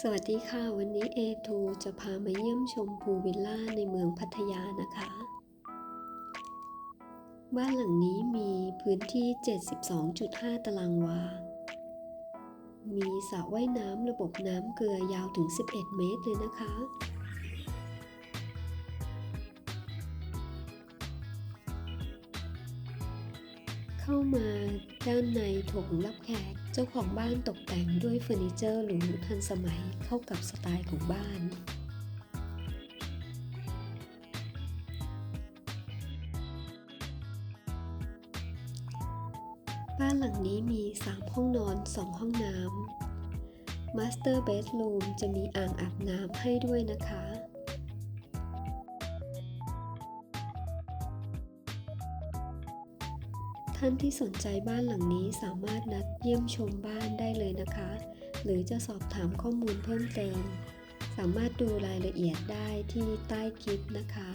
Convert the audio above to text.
สวัสดีค่ะ วันนี้ A2 จะพามาเยี่ยมชมภูวิลล่าในเมืองพัทยานะคะ บ้านหลังนี้มีพื้นที่ 72.5 ตารางวา มีสระว่ายน้ำระบบน้ำเกลือยาวถึง 11 เมตรเลยนะคะ เข้ามาด้านในโถงรับแขก เจ้าของบ้านตกแต่งด้วยเฟอร์นิเจอร์หรูทันสมัยเข้ากับสไตล์ของบ้านบ้านหลังนี้มี 3 ห้องนอน 2 ห้องน้ำ Master Bedroom จะมีอ่างอาบน้ำให้ด้วยนะคะ ท่านที่สนใจบ้านหลังนี้สามารถนัดเยี่ยมชมบ้านได้เลยนะคะ หรือจะสอบถามข้อมูลเพิ่มเติม สามารถดูรายละเอียดได้ที่ใต้คลิปนะคะ